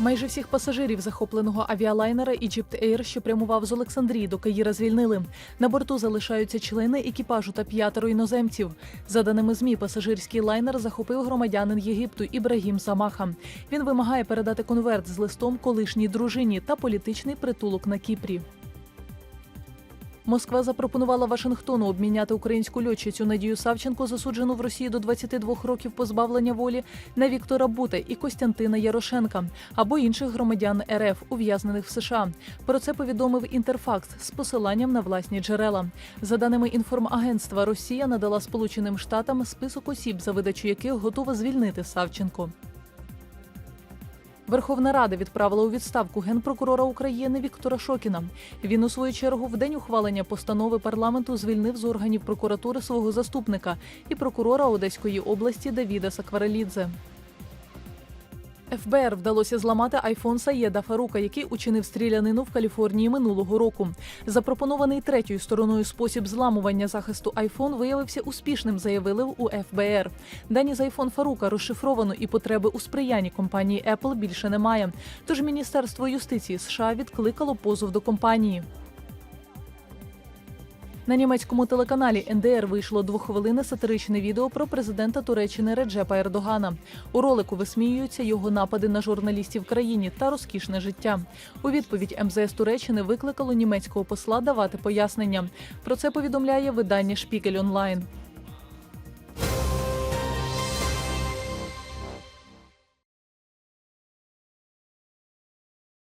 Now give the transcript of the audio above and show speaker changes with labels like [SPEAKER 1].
[SPEAKER 1] Майже всіх пасажирів захопленого авіалайнера Egypt Air, що прямував з Олександрії до Каїра, звільнили. На борту залишаються члени екіпажу та п'ятеро іноземців. За даними змі, пасажирський лайнер захопив громадянин Єгипту Ібрагім Самаха. Він вимагає передати конверт з листом колишній дружині та політичний притулок на Кіпрі. Москва запропонувала Вашингтону обміняти українську льотчицю Надію Савченко, засуджену в Росії до 22 років позбавлення волі, на Віктора Бута і Костянтина Ярошенка або інших громадян РФ, ув'язнених в США. Про це повідомив Інтерфакс з посиланням на власні джерела. За даними інформагентства, Росія надала Сполученим Штатам список осіб, за видачу яких готова звільнити Савченко. Верховна Рада відправила у відставку генпрокурора України Віктора Шокіна. Він у свою чергу в день ухвалення постанови парламенту звільнив з органів прокуратури свого заступника і прокурора Одеської області Давіда Сакварелідзе. ФБР вдалося зламати айфон Саєда Фарука, який учинив стрілянину в Каліфорнії минулого року. Запропонований третьою стороною спосіб зламування захисту айфон виявився успішним, заявили у ФБР. Дані з айфон Фарука розшифровано і потреби у сприянні компанії Apple більше немає. Тож Міністерство юстиції США відкликало позов до компанії. На німецькому телеканалі НДР вийшло двохвилинне сатиричне відео про президента Туреччини Реджепа Ердогана. У ролику висміюються його напади на журналістів країні та розкішне життя. У відповідь МЗС Туреччини викликало німецького посла давати пояснення. Про це повідомляє видання Шпікель Онлайн.